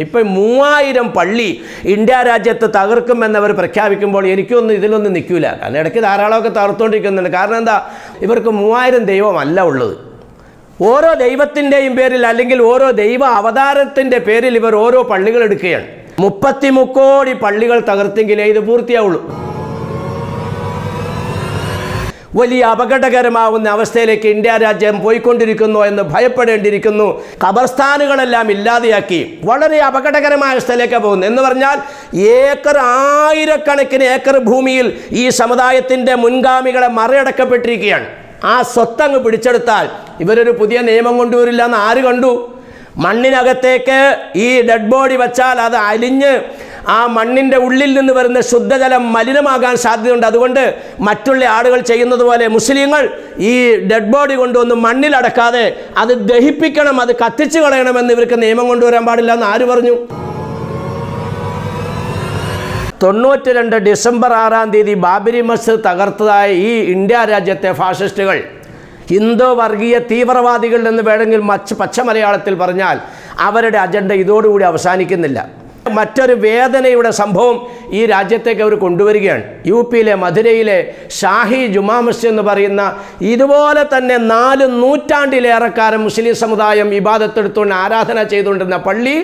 ഇപ്പം മൂവായിരം പള്ളി ഇന്ത്യ രാജ്യത്ത് തകർക്കുമെന്നവർ പ്രഖ്യാപിക്കുമ്പോൾ എനിക്കൊന്നും ഇതിലൊന്നും നിൽക്കില്ല കാരണം ഇടയ്ക്ക് ധാരാളമൊക്കെ തകർത്തുകൊണ്ടിരിക്കുന്നുണ്ട് കാരണം എന്താ? ഇവർക്ക് മൂവായിരം ദൈവമല്ല ഉള്ളത്. ഓരോ ദൈവത്തിന്റെയും പേരിൽ അല്ലെങ്കിൽ ഓരോ ദൈവ അവതാരത്തിന്റെ പേരിൽ ഇവർ ഓരോ പള്ളികൾ എടുക്കുകയാണ്. മുപ്പത്തി മുക്കോടി പള്ളികൾ തകർത്തെങ്കിലേ ഇത് പൂർത്തിയാവുള്ളൂ. വലിയ അപകടകരമാവുന്ന അവസ്ഥയിലേക്ക് ഇന്ത്യ രാജ്യം പോയിക്കൊണ്ടിരിക്കുന്നു എന്ന് ഭയപ്പെടേണ്ടിയിരിക്കുന്നു. കബർസ്ഥാനുകളെല്ലാം ഇല്ലാതെയാക്കി വളരെ അപകടകരമായ സ്ഥലത്തേക്ക് പോകുന്നു. എന്ന് പറഞ്ഞാൽ ഏക്കർ ആയിരക്കണക്കിന് ഏക്കർ ഭൂമിയിൽ ഈ സമുദായത്തിന്റെ മുൻഗാമികളെ മറിയടക്കപ്പെട്ടിരിക്കുകയാണ് ആ സ്വത്തങ്ങ് പിടിച്ചെടുത്താൽ ഇവരൊരു പുതിയ നിയമം കൊണ്ടുവരില്ല എന്ന് ആര് കണ്ടു? മണ്ണിനകത്തേക്ക് ഈ ഡെഡ് ബോഡി വച്ചാൽ അത് അലിഞ്ഞ് ആ മണ്ണിന്റെ ഉള്ളിൽ നിന്ന് വരുന്ന ശുദ്ധജലം മലിനമാകാൻ സാധ്യതയുണ്ട്. അതുകൊണ്ട് മറ്റുള്ള ആളുകൾ ചെയ്യുന്നത് പോലെ മുസ്ലിങ്ങൾ ഈ ഡെഡ് ബോഡി കൊണ്ടുവന്ന് മണ്ണിലടക്കാതെ അത് ദഹിപ്പിക്കണം അത് കത്തിച്ചു കളയണമെന്ന് ഇവർക്ക് നിയമം കൊണ്ടുവരാൻ പാടില്ല എന്ന് ആര് പറഞ്ഞു? തൊണ്ണൂറ്റി രണ്ട് ഡിസംബർ ആറാം തീയതി ബാബരി മസ്ജിദ് തകർത്തതായ ഈ ഇന്ത്യ രാജ്യത്തെ ഫാസിസ്റ്റുകൾ ഹിന്ദു വർഗീയ തീവ്രവാദികൾ എന്ന് വേണമെങ്കിൽ മച്ച് പച്ച മലയാളത്തിൽ പറഞ്ഞാൽ അവരുടെ അജണ്ട ഇതോടുകൂടി അവസാനിക്കുന്നില്ല. മറ്റൊരു വേദനയുടെ സംഭവം ഈ രാജ്യത്തേക്ക് അവർ കൊണ്ടുവരികയാണ്. യു പിയിലെ മധുരയിലെ ഷാഹി ജുമാ മസ്ജിദ് എന്ന് പറയുന്ന ഇതുപോലെ തന്നെ നാല് നൂറ്റാണ്ടിലേറെക്കാരം മുസ്ലിം സമുദായം ഇബാദത്തെടുത്തുകൊണ്ട് ആരാധന ചെയ്തുകൊണ്ടിരുന്ന പള്ളി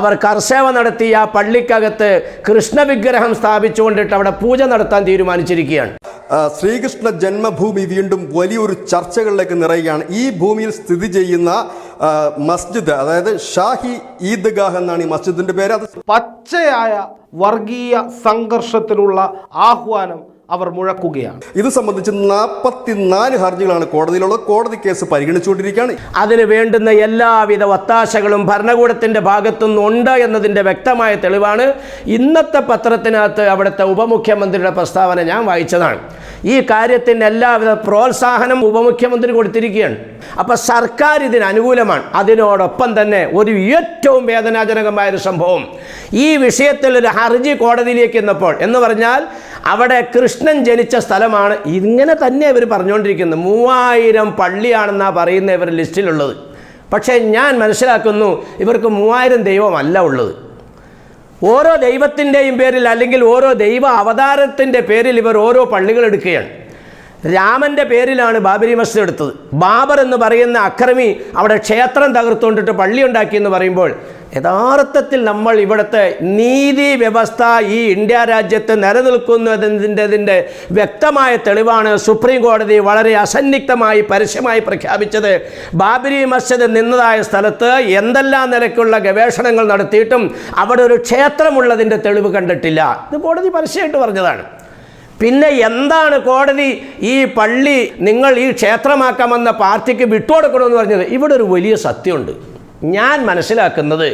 അവർ കർസേവ നടത്തിയ പള്ളിക്കകത്ത് കൃഷ്ണവിഗ്രഹം സ്ഥാപിച്ചുകൊണ്ടിട്ട് അവിടെ പൂജ നടത്താൻ തീരുമാനിച്ചിരിക്കുകയാണ്. ശ്രീകൃഷ്ണ ജന്മഭൂമി വീണ്ടും വലിയൊരു ചർച്ചകളിലേക്ക് നിറയുകയാണ്. ഈ ഭൂമിയിൽ സ്ഥിതി ചെയ്യുന്ന മസ്ജിദ് അതായത് ഷാഹി ഈദ്ഗാഹ് എന്നാണ് ഈ മസ്ജിദിന്റെ പേര്. അത് പച്ചയായ വർഗീയ സംഘർഷത്തിനുള്ള ആഹ്വാനം അവർ മുഴക്കുകയാണ്. ഇത് സംബന്ധിച്ച് നാൽപ്പത്തിനാല് ഹർജികളാണ് കോടതിയിലുള്ളത്. കോടതി കേസ് പരിഗണിച്ചുകൊണ്ടിരിക്കുകയാണ്. അതിന് വേണ്ടുന്ന എല്ലാവിധ ഒത്താശകളും ഭരണകൂടത്തിന്റെ ഭാഗത്തുനിന്ന് ഉണ്ട് എന്നതിന്റെ വ്യക്തമായ തെളിവാണ്. ഇന്നത്തെ പത്രത്തിനകത്ത് അവിടുത്തെ ഉപമുഖ്യമന്ത്രിയുടെ പ്രസ്താവന ഞാൻ വായിച്ചതാണ്. ഈ കാര്യത്തിന് എല്ലാവിധ പ്രോത്സാഹനം ഉപമുഖ്യമന്ത്രി കൊടുത്തിരിക്കുകയാണ്. അപ്പോൾ സർക്കാർ ഇതിന് അനുകൂലമാണ്. അതിനോടൊപ്പം തന്നെ ഒരു ഏറ്റവും വേദനാജനകമായ ഒരു സംഭവം. ഈ വിഷയത്തിൽ ഒരു ഹർജി കോടതിയിലേക്ക് എന്നപ്പോൾ എന്ന് പറഞ്ഞാൽ അവിടെ കൃഷ്ണൻ ജനിച്ച സ്ഥലമാണ്. ഇങ്ങനെ തന്നെ ഇവർ പറഞ്ഞുകൊണ്ടിരിക്കുന്നത് മൂവായിരം പള്ളിയാണെന്നാണ് പറയുന്ന ഇവർ ലിസ്റ്റിലുള്ളത്. പക്ഷേ ഞാൻ മനസ്സിലാക്കുന്നു ഇവർക്ക് മൂവായിരം ദൈവമല്ല ഉള്ളത്. ഓരോ ദൈവത്തിന്റെയും പേരിൽ അല്ലെങ്കിൽ ഓരോ ദൈവ അവതാരത്തിന്റെ പേരിൽ ഇവർ ഓരോ പള്ളികൾ എടുക്കുകയാണ്. രാമന്റെ പേരിലാണ് ബാബരി മസ്ജിദ് എടുത്തത്. ബാബർ എന്ന് പറയുന്ന അക്രമി അവിടെ ക്ഷേത്രം തകർത്തുകൊണ്ടിട്ട് പള്ളി ഉണ്ടാക്കി എന്ന് പറയുമ്പോൾ യഥാർത്ഥത്തിൽ നമ്മൾ ഇവിടുത്തെ നീതി വ്യവസ്ഥ ഈ ഇന്ത്യ രാജ്യത്ത് നിലനിൽക്കുന്നു എന്നതിന്റെ വ്യക്തമായ തെളിവാണ് സുപ്രീം കോടതി വളരെ അസന്നിഗ്ധമായി പരസ്യമായി പ്രഖ്യാപിച്ചത്. ബാബരി മസ്ജിദ് നിന്നതായ സ്ഥലത്ത് എന്തെല്ലാം നിലയ്ക്കുള്ള ഗവേഷണങ്ങൾ നടത്തിയിട്ടും അവിടെ ഒരു ക്ഷേത്രമുള്ളതിന്റെ തെളിവ് കണ്ടിട്ടില്ല. ഇത് കോടതി പരസ്യമായിട്ട് പറഞ്ഞതാണ്. പിന്നെ എന്താണ് കോടതി ഈ പള്ളി നിങ്ങൾ ഈ ക്ഷേത്രമാക്കാമെന്ന പാർട്ടിക്ക് വിട്ടുകൊടുക്കണമെന്ന് പറഞ്ഞത്? ഇവിടെ ഒരു വലിയ സത്യമുണ്ട്. ഞാൻ മനസ്സിലാക്കുന്നത്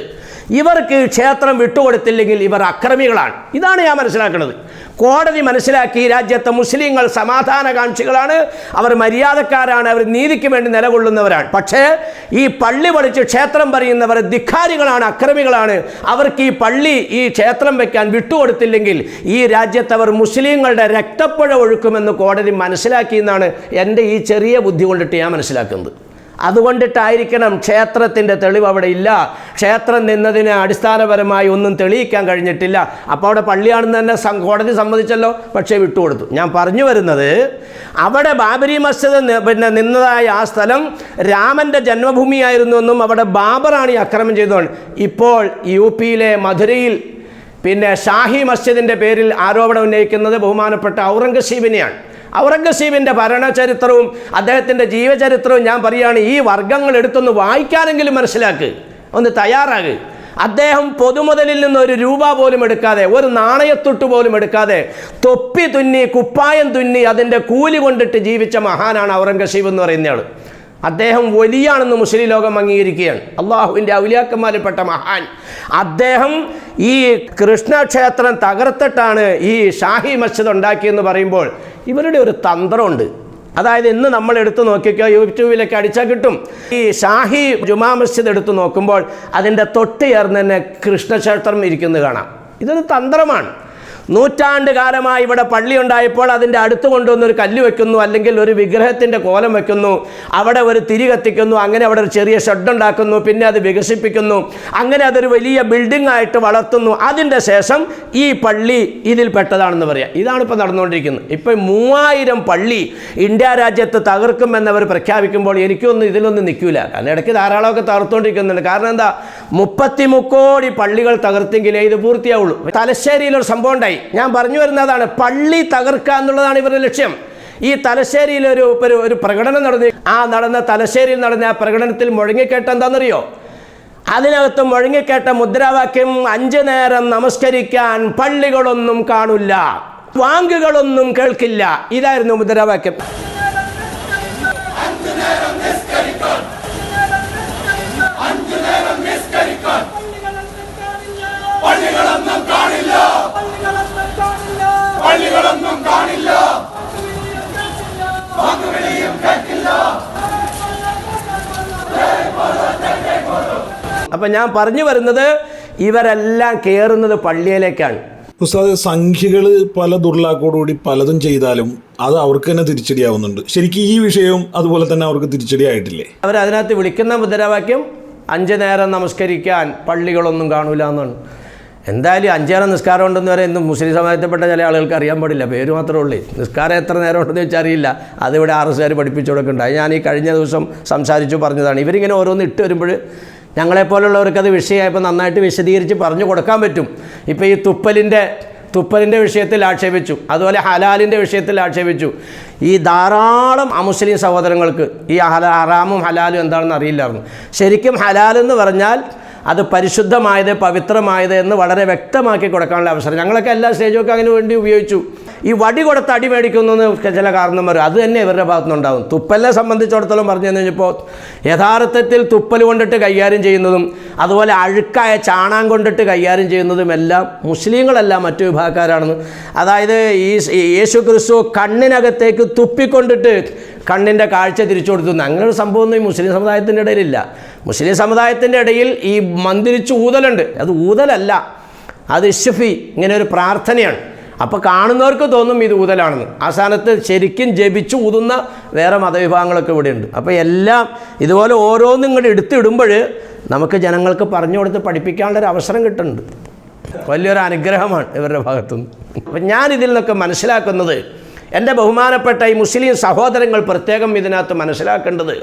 ഇവർക്ക് ക്ഷേത്രം വിട്ടുകൊടുത്തില്ലെങ്കിൽ ഇവർ അക്രമികളാണ്. ഇതാണ് ഞാൻ മനസ്സിലാക്കുന്നത്. കോടതി മനസ്സിലാക്കി രാജ്യത്തെ മുസ്ലിങ്ങൾ സമാധാനകാംക്ഷികളാണ് അവർ മര്യാദക്കാരാണ്. അവർ നീതിക്ക് വേണ്ടി നിലകൊള്ളുന്നവരാണ്. പക്ഷേ ഈ പള്ളി പഠിച്ച് ക്ഷേത്രം പറയുന്നവർ ധിക്കാരികളാണ് അക്രമികളാണ്. അവർക്ക് ഈ പള്ളി ഈ ക്ഷേത്രം വെക്കാൻ വിട്ടുകൊടുത്തില്ലെങ്കിൽ ഈ രാജ്യത്ത് അവർ മുസ്ലിങ്ങളുടെ രക്തപ്പുഴ ഒഴുക്കുമെന്ന് കോടതി മനസ്സിലാക്കി എന്നാണ് എന്റെ ഈ ചെറിയ ബുദ്ധി കൊണ്ടിട്ട് ഞാൻ മനസ്സിലാക്കുന്നത്. അതുകൊണ്ടിട്ടായിരിക്കണം ക്ഷേത്രത്തിന്റെ തെളിവ് അവിടെ ഇല്ല. ക്ഷേത്രം നിന്നതിന് അടിസ്ഥാനപരമായി ഒന്നും തെളിയിക്കാൻ കഴിഞ്ഞിട്ടില്ല. അപ്പോൾ അവിടെ പള്ളിയാണെന്ന് തന്നെ കോടതി സമ്മതിച്ചല്ലോ. പക്ഷേ വിട്ടുകൊടുത്തു. ഞാൻ പറഞ്ഞു വരുന്നത് അവിടെ ബാബരി മസ്ജിദ് പിന്നെ നിന്നതായ ആ സ്ഥലം രാമന്റെ ജന്മഭൂമിയായിരുന്നു എന്നും അവിടെ ബാബറാണ് ഈ അക്രമം ചെയ്തത് ഇപ്പോൾ യു പിയിലെ മധുരയിൽ പിന്നെ ഷാഹി മസ്ജിദിന്റെ പേരിൽ ആരോപണം ഉന്നയിക്കുന്നത് ബഹുമാനപ്പെട്ട ഔറംഗസീബിനെയാണ്. ഔറംഗസീബിന്റെ ഭരണചരിത്രവും അദ്ദേഹത്തിന്റെ ജീവചരിത്രവും ഞാൻ പറയുകയാണ് ഈ വർഗങ്ങൾ എടുത്തൊന്ന് വായിക്കാനെങ്കിലും മനസ്സിലാക്ക്. ഒന്ന് തയ്യാറാകുക അദ്ദേഹം പൊതുമുതലിൽ നിന്ന് ഒരു രൂപ പോലും എടുക്കാതെ ഒരു നാണയത്തൊട്ട് പോലും എടുക്കാതെ തൊപ്പി തുന്നി കുപ്പായം തുന്നി അതിന്റെ കൂലി കൊണ്ടിട്ട് ജീവിച്ച മഹാനാണ് ഔറംഗസീബ് എന്ന് പറയുന്നയാൾ അദ്ദേഹം വലിയാണെന്ന് മുസ്ലിം ലോകം അംഗീകരിക്കുകയാണ്. അള്ളാഹുവിന്റെ ഔലിയാക്കന്മാരിൽപ്പെട്ട മഹാൻ. അദ്ദേഹം ഈ കൃഷ്ണക്ഷേത്രം തകർത്തിട്ടാണ് ഈ ഷാഹി മസ്ജിദ് ഉണ്ടാക്കിയെന്ന് പറയുമ്പോൾ ഇവരുടെ ഒരു തന്ത്രമുണ്ട്. അതായത് ഇന്ന് നമ്മൾ എടുത്തു നോക്കിക്കോ യൂട്യൂബിലൊക്കെ അടിച്ചാൽ കിട്ടും. ഈ ഷാഹി ജുമാ മസ്ജിദ് എടുത്തു നോക്കുമ്പോൾ അതിന്റെ തൊട്ട് ചേർന്ന് തന്നെ കൃഷ്ണക്ഷേത്രം ഇരിക്കുന്നത് കാണാം. ഇതൊരു തന്ത്രമാണ്. നൂറ്റാണ്ട് കാലമായി ഇവിടെ പള്ളി ഉണ്ടായപ്പോൾ അതിന്റെ അടുത്ത് കൊണ്ടുവന്ന് ഒരു കല്ല് വെക്കുന്നു അല്ലെങ്കിൽ ഒരു വിഗ്രഹത്തിന്റെ കോലം വെക്കുന്നു. അവിടെ ഒരു തിരി കത്തിക്കുന്നു അങ്ങനെ അവിടെ ഒരു ചെറിയ ഷെഡ് ഉണ്ടാക്കുന്നു പിന്നെ അത് വികസിപ്പിക്കുന്നു. അങ്ങനെ അതൊരു വലിയ ബിൽഡിംഗ് ആയിട്ട് വളർത്തുന്നു. അതിന്റെ ശേഷം ഈ പള്ളി ഇതിൽ പെട്ടതാണെന്ന് പറയാം. ഇതാണ് ഇപ്പോൾ നടന്നുകൊണ്ടിരിക്കുന്നത് ഇപ്പം മൂവായിരം പള്ളി ഇന്ത്യ രാജ്യത്ത് തകർക്കുമെന്നവർ പ്രഖ്യാപിക്കുമ്പോൾ എനിക്കൊന്നും ഇതിലൊന്നും നിൽക്കില്ല. കാരണം ഇടയ്ക്ക് ധാരാളമൊക്കെ തകർത്തുകൊണ്ടിരിക്കുന്നുണ്ട്. കാരണം എന്താ? മുപ്പത്തി മുക്കോടി പള്ളികൾ തകർത്തെങ്കിലേ ഇത് പൂർത്തിയാവുള്ളൂ. തലശ്ശേരിയിൽ ഒരു സംഭവം ഉണ്ടായി. ഞാൻ പറഞ്ഞു വരുന്നതാണ് പള്ളി തകർക്കുക എന്നുള്ളതാണ് ഇവരുടെ ലക്ഷ്യം. ഈ തലശ്ശേരിയിൽ ഒരു ഒരു പ്രകടനം നടന്നു. ആ നടന്ന തലശ്ശേരിയിൽ നടന്ന ആ പ്രകടനത്തിൽ മുഴങ്ങിക്കേട്ട എന്താണെന്നറിയോ? അതിനകത്ത് മുഴങ്ങിക്കേട്ട മുദ്രാവാക്യം അഞ്ചു നേരം നമസ്കരിക്കാൻ പള്ളികളൊന്നും കാണില്ല വാങ്കുകളൊന്നും കേൾക്കില്ല. ഇതായിരുന്നു മുദ്രാവാക്യം പള്ളികളൊന്നും കാണില്ല പള്ളികളൊന്നും കാണില്ല അപ്പം ഞാൻ പറഞ്ഞു വരുന്നത് ഇവരെല്ലാം കയറുന്നത് പള്ളിയിലേക്കാണ്. ഉസ്താദ് സംഖ്യകൾ പല ദുർലാക്കോടുകൂടി പലതും ചെയ്താലും അത് അവർക്ക് തന്നെ തിരിച്ചടിയാവുന്നുണ്ട്. ശരിക്കും ഈ വിഷയവും അതുപോലെ തന്നെ അവർക്ക് തിരിച്ചടിയായിട്ടില്ലേ? അവർ അതിനകത്ത് വിളിക്കുന്ന മുദ്രാവാക്യം അഞ്ച് നേരം നമസ്കരിക്കാൻ പള്ളികളൊന്നും കാണൂല എന്നാണ്. എന്തായാലും അഞ്ചേരം നിസ്കാരം ഉണ്ടെന്ന് വരെ ഇന്ന് മുസ്ലിം സമുദായത്തിൽപ്പെട്ട ചില ആളുകൾക്ക് അറിയാൻ പാടില്ല. പേര് മാത്രമേ ഉള്ളൂ. നിസ്കാരം എത്ര നേരം ഉണ്ടെന്ന് വെച്ചാൽ അറിയില്ല. അതിവിടെ ആർ എസ് കാർ പഠിപ്പിച്ചു കൊടുക്കുന്നുണ്ടായി ഞാൻ ഈ കഴിഞ്ഞ ദിവസം സംസാരിച്ചു പറഞ്ഞതാണ്. ഇവരിങ്ങനെ ഓരോന്ന് ഇട്ട് വരുമ്പോൾ ഞങ്ങളെപ്പോലുള്ളവർക്ക് അത് വിഷയമായപ്പോൾ നന്നായിട്ട് വിശദീകരിച്ച് പറഞ്ഞു കൊടുക്കാൻ പറ്റും. ഇപ്പോൾ ഈ തുപ്പലിന്റെ തുപ്പലിന്റെ വിഷയത്തിൽ ആക്ഷേപിച്ചു. അതുപോലെ ഹലാലിന്റെ വിഷയത്തിൽ ആക്ഷേപിച്ചു. ഈ ധാരാളം അമുസ്ലിം സഹോദരങ്ങൾക്ക് ഈ ഹല ഹറാമും ഹലാലും എന്താണെന്ന് അറിയില്ലായിരുന്നു. ശരിക്കും ഹലാലെന്ന് പറഞ്ഞാൽ അത് പരിശുദ്ധമായത് പവിത്രമായത് എന്ന് വളരെ വ്യക്തമാക്കി കൊടുക്കാനുള്ള അവസരം. ഞങ്ങളൊക്കെ എല്ലാ സ്റ്റേജൊക്കെ അതിന് വേണ്ടി ഉപയോഗിച്ചു. ഈ വടി കൊടുത്ത് അടി മേടിക്കുന്നു ചില കാരണന്മാർ അത് തന്നെ ഇവരുടെ ഭാഗത്തുനിന്നുണ്ടാകും തുപ്പലിനെ സംബന്ധിച്ചിടത്തോളം പറഞ്ഞു കഴിഞ്ഞപ്പോൾ യഥാർത്ഥത്തിൽ തുപ്പൽ കൊണ്ടിട്ട് കൈകാര്യം ചെയ്യുന്നതും അതുപോലെ അഴുക്കായ ചാണാം കൊണ്ടിട്ട് കൈകാര്യം ചെയ്യുന്നതും എല്ലാം മുസ്ലിങ്ങളല്ല മറ്റു വിഭാഗക്കാരാണെന്ന്. അതായത് ഈ യേശു ക്രിസ്തു കണ്ണിനകത്തേക്ക് തുപ്പിക്കൊണ്ടിട്ട് കണ്ണിന്റെ കാഴ്ച തിരിച്ചു കൊടുത്തു. അങ്ങനെ ഒരു സംഭവമൊന്നും ഈ മുസ്ലിം സമുദായത്തിന്റെ ഇടയിലില്ല. മുസ്ലിം സമുദായത്തിന്റെ ഇടയിൽ ഈ മന്ദിരിച്ച് ഊതലുണ്ട്. അത് ഊതലല്ല. അത് ഇഷഫി ഇങ്ങനെ ഒരു പ്രാർത്ഥനയാണ്. അപ്പോൾ കാണുന്നവർക്ക് തോന്നും ഇത് ഊതലാണെന്ന്. ആ സ്ഥാനത്ത് ശരിക്കും ജപിച്ച് ഊതുന്ന വേറെ മതവിഭാഗങ്ങളൊക്കെ ഇവിടെയുണ്ട്. അപ്പോൾ എല്ലാം ഇതുപോലെ ഓരോന്നും ഇങ്ങോട്ട് എടുത്തിടുമ്പോൾ നമുക്ക് ജനങ്ങൾക്ക് പറഞ്ഞു കൊടുത്ത് പഠിപ്പിക്കാനുള്ളൊരു അവസരം കിട്ടുന്നുണ്ട്. വലിയൊരു അനുഗ്രഹമാണ് ഇവരുടെ ഭാഗത്തുനിന്ന്. അപ്പം ഞാൻ ഇതിൽ നിന്നൊക്കെ മനസ്സിലാക്കുന്നത് എന്റെ ബഹുമാനപ്പെട്ട ഈ മുസ്ലിം സഹോദരങ്ങൾ പ്രത്യേകം ഇതിനകത്ത് മനസ്സിലാക്കേണ്ടത്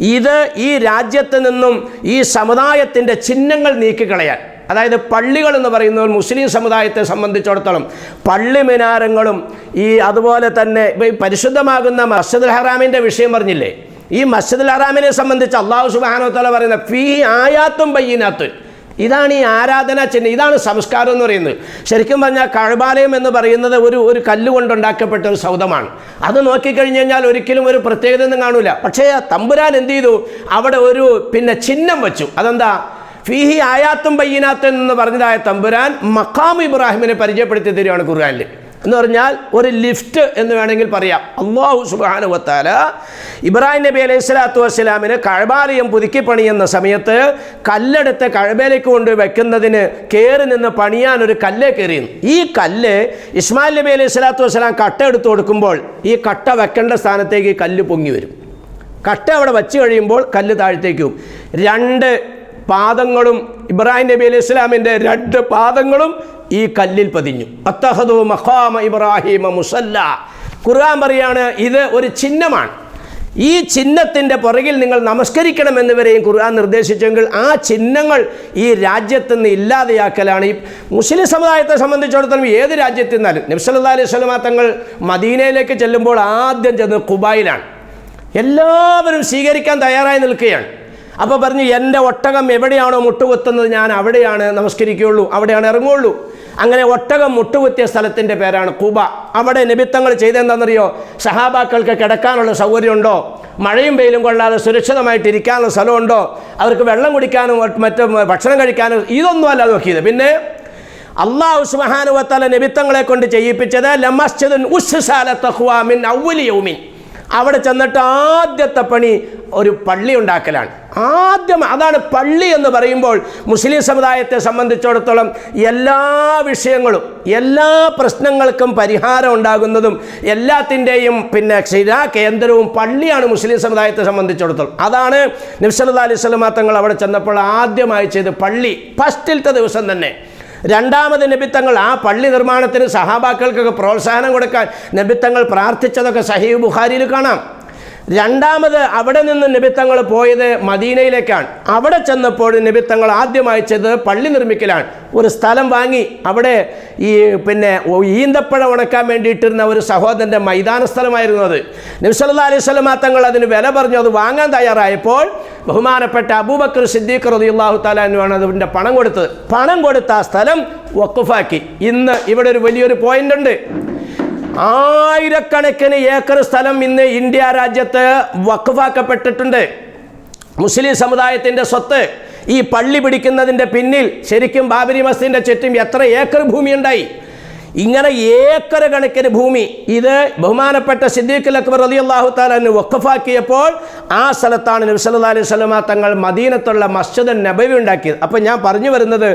ഇത് ഈ രാജ്യത്ത് നിന്നും ഈ സമുദായത്തിന്റെ ചിഹ്നങ്ങൾ നീക്കിക്കളയാൻ. അതായത് പള്ളികൾ എന്ന് പറയുന്നവർ മുസ്ലിം സമുദായത്തെ സംബന്ധിച്ചിടത്തോളം പള്ളി മിനാരങ്ങളും ഈ അതുപോലെ തന്നെ പരിശുദ്ധമാകുന്ന മസ്ജിദ് ഹറാമിന്റെ വിഷയം പറഞ്ഞില്ലേ? ഈ മസ്ജിദ് ഹറാമിനെ സംബന്ധിച്ച് അള്ളാഹു സുബാനോ തല പറയുന്ന ഫീ ആയാത്തും ബയ്യനാത്തുൻ. ഇതാണ് ഈ ആരാധനാ ചിഹ്നം. ഇതാണ് സംസ്കാരം എന്ന് പറയുന്നത്. ശരിക്കും പറഞ്ഞാൽ കഴബാലയം എന്ന് പറയുന്നത് ഒരു ഒരു കല്ലുകൊണ്ടുണ്ടാക്കപ്പെട്ട ഒരു സൗധമാണ്. അത് നോക്കിക്കഴിഞ്ഞ് കഴിഞ്ഞാൽ ഒരിക്കലും ഒരു പ്രത്യേകത ഒന്നും കാണൂല. പക്ഷേ തമ്പുരാൻ എന്ത് ചെയ്തു? അവിടെ ഒരു പിന്നെ ചിഹ്നം വെച്ചു. അതെന്താ? ഫീഹി ആയാത്തും ബയ്യനാത്തും എന്ന് പറഞ്ഞതായ തമ്പുരാൻ മക്കാം ഇബ്രാഹിമിനെ പരിചയപ്പെടുത്തി തരികയാണ് ഖുർആനിൽ എന്ന് പറഞ്ഞാൽ ഒരു ലിഫ്റ്റ് എന്ന് വേണമെങ്കിൽ പറയാം. അള്ളാഹു സുബാനുവത്താല ഇബ്രാഹിം നബി അലൈഹി സ്വലാത്തു വസ്സലാമിന് കഴബാലയം പുതുക്കി പണിയുന്ന സമയത്ത് കല്ലെടുത്ത് കഴബയിലേക്ക് കൊണ്ട് വെക്കുന്നതിന് കയറി നിന്ന് പണിയാൻ ഒരു കല്ല് കയറിയുന്നു ഈ കല്ല് ഇസ്മായിൽ നബി അലൈഹി സ്വലാത്തു വസ്സലാം കട്ട എടുത്ത് കൊടുക്കുമ്പോൾ ഈ കട്ട വെക്കേണ്ട സ്ഥാനത്തേക്ക് കല്ല് പൊങ്ങി വരും. കട്ട അവിടെ വച്ച് കഴിയുമ്പോൾ കല്ല് താഴത്തേക്കും രണ്ട് പാദങ്ങളും ഇബ്രാഹിം നബി അലൈഹി ഇസ്ലാമിന്റെ രണ്ട് പാദങ്ങളും ഈ കല്ലിൽ പതിഞ്ഞു. അത്തഹദു മഹാമ ഇബ്രാഹിമ മുസല്ല. ഖുർആൻ പറയാണ് ഇത് ഒരു ചിഹ്നമാണ്. ഈ ചിഹ്നത്തിന്റെ പുറകിൽ നിങ്ങൾ നമസ്കരിക്കണം എന്നിവരെയും ഖുർആൻ നിർദ്ദേശിച്ചെങ്കിൽ ആ ചിഹ്നങ്ങൾ ഈ രാജ്യത്ത് നിന്ന് ഇല്ലാതെയാക്കലാണ്. ഈ മുസ്ലിം സമുദായത്തെ സംബന്ധിച്ചിടത്തോളം ഏത് രാജ്യത്തു നിന്നാലും നബ്സല്ലാ അലൈഹി സ്വലമാ തങ്ങൾ മദീനയിലേക്ക് ചെല്ലുമ്പോൾ ആദ്യം ചെന്ന് കുബായിലാണ്. എല്ലാവരും സ്വീകരിക്കാൻ തയ്യാറായി നിൽക്കുകയാണ്. അപ്പോൾ പറഞ്ഞു എന്റെ ഒട്ടകം എവിടെയാണോ മുട്ടുകുത്തുന്നത് ഞാൻ അവിടെയാണ് നമസ്കരിക്കുകയുള്ളൂ അവിടെയാണ് ഇറങ്ങുകയുള്ളൂ. അങ്ങനെ ഒട്ടകം മുട്ടുകുത്തിയ സ്ഥലത്തിന്റെ പേരാണ് കൂബ. അവിടെ നിമിത്തങ്ങൾ ചെയ്തെന്താണെന്നറിയോ? സഹാബാക്കൾക്ക് കിടക്കാനുള്ള സൗകര്യമുണ്ടോ? മഴയും വെയിലും കൊള്ളാതെ സുരക്ഷിതമായിട്ട് ഇരിക്കാനുള്ള സ്ഥലമുണ്ടോ? അവർക്ക് വെള്ളം കുടിക്കാനും മറ്റു ഭക്ഷണം കഴിക്കാനും ഇതൊന്നുമല്ല നോക്കിയത്. പിന്നെ അള്ളാഹു സുബാനുവത്തല നിമിത്തങ്ങളെ കൊണ്ട് ചെയ്യിപ്പിച്ചത് ലമസ്ജിദുൻ ഉസ്സാല തഖ്വാ മിൻ അവ്വലി യൗമിൻ. അവിടെ ചെന്നിട്ട് ആദ്യത്തെ പണി ഒരു പള്ളി ഉണ്ടാക്കലാണ്. ആദ്യം അതാണ് പള്ളി എന്ന് പറയുമ്പോൾ മുസ്ലിം സമുദായത്തെ സംബന്ധിച്ചിടത്തോളം എല്ലാ വിഷയങ്ങളും എല്ലാ പ്രശ്നങ്ങൾക്കും പരിഹാരം ഉണ്ടാകുന്നതും എല്ലാത്തിന്റെയും പിന്നെ ശിരാ കേന്ദ്രവും പള്ളിയാണ് മുസ്ലിം സമുദായത്തെ സംബന്ധിച്ചിടത്തോളം. അതാണ് നബ്സല്ലാ അലൈഹി സ്വലമാ തങ്ങൾ അവിടെ ചെന്നപ്പോൾ ആദ്യമായി ചെയ്ത് പള്ളി ഫസ്റ്റിലത്തെ ദിവസം തന്നെ. രണ്ടാമത് നബിത്തങ്ങൾ ആ പള്ളി നിർമ്മാണത്തിന് സഹാബാക്കൾക്കൊക്കെ പ്രോത്സാഹനം കൊടുക്കാൻ നബിത്തങ്ങൾ പ്രാർത്ഥിച്ചതൊക്കെ സഹീബ് ബുഖാരിയിൽ കാണാം. രണ്ടാമത് അവിടെ നിന്ന് നിബിത്തങ്ങൾ പോയത് മദീനയിലേക്കാണ്. അവിടെ ചെന്നപ്പോൾ നിബിത്തങ്ങൾ ആദ്യമായി ചെയ്തത് പള്ളി നിർമ്മിക്കലാണ്. ഒരു സ്ഥലം വാങ്ങി അവിടെ ഈ പിന്നെ ഈന്തപ്പഴം ഉണക്കാൻ വേണ്ടിയിട്ടിരുന്ന ഒരു സഹോദരന്റെ മൈതാന സ്ഥലമായിരുന്നു അത്. നബ്സല്ലാ അലൈഹി സ്വലമാ തങ്ങൾ അതിന് വില പറഞ്ഞു അത് വാങ്ങാൻ തയ്യാറായപ്പോൾ ബഹുമാനപ്പെട്ട അബൂബക്കർ സിദ്ദീഖ് റളിയല്ലാഹു താലാനുമാണ് അതിന്റെ പണം കൊടുത്തത്. പണം കൊടുത്ത ആ സ്ഥലം വക്കുഫാക്കി ഇന്ന് ഇവിടെ ഒരു വലിയൊരു പോയിന്റ് ഉണ്ട്. ആയിരക്കണക്കിന് ഏക്കർ സ്ഥലം ഇന്ന് ഇന്ത്യ രാജ്യത്ത് വഖഫാക്കപ്പെട്ടിട്ടുണ്ട്. മുസ്ലിം സമുദായത്തിന്റെ സ്വത്ത് ഈ പള്ളി പിടിക്കുന്നതിന്റെ പിന്നിൽ ശരിക്കും ബാബരി മസ്ജിദിന്റെ ചുറ്റും എത്ര ഏക്കർ ഭൂമി ഉണ്ടായി ഇങ്ങനെ ഏക്കര കണക്കിന് ഭൂമി. ഇത് ബഹുമാനപ്പെട്ട സിദ്ദീഖ് അക്ബർ അലി അള്ളാഹു താലന് വഖഫാക്കിയപ്പോൾ ആ സ്ഥലത്താണ് നബി സല്ലല്ലാഹു അലൈഹി വസല്ലമ തങ്ങൾ മദീനത്തുള്ള മസ്ജിദ് നബവി ഉണ്ടാക്കിയത്. അപ്പം ഞാൻ പറഞ്ഞു വരുന്നത്